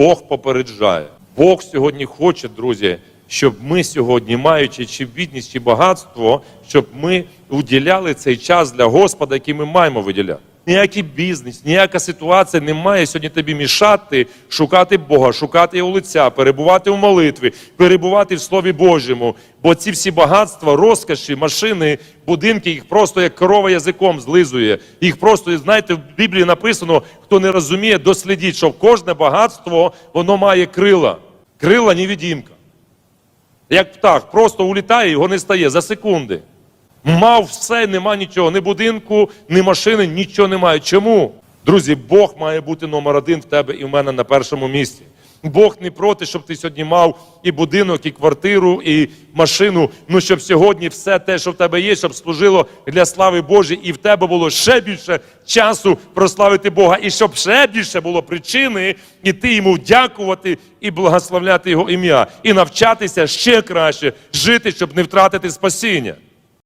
Бог попереджає. Бог сьогодні хоче, друзі, щоб ми сьогодні, маючи чи бідність, чи багатство, щоб ми уділяли цей час для Господа, який ми маємо виділяти. Ніякий бізнес, ніяка ситуація не має сьогодні тобі мішати шукати Бога, шукати його лиця, перебувати в молитві, перебувати в Слові Божому. Бо ці всі багатства, розкоші, машини, будинки, їх просто як корова язиком злизує. Їх просто, знаєте, в Біблії написано, хто не розуміє, дослідіть, що кожне багатство воно має крила. Крила невідімка. Як птах, просто улітає, його не стає за секунди. Мав все, нема нічого, ні будинку, ні машини, нічого немає. Чому? Друзі, Бог має бути номер один в тебе і в мене на першому місці. Бог не проти, щоб ти сьогодні мав і будинок, і квартиру, і машину. Ну щоб сьогодні все те, що в тебе є, щоб служило для слави Божої, і в тебе було ще більше часу прославити Бога, і щоб ще більше було причини іти йому дякувати і благословляти його ім'я, і навчатися ще краще жити, щоб не втратити спасіння.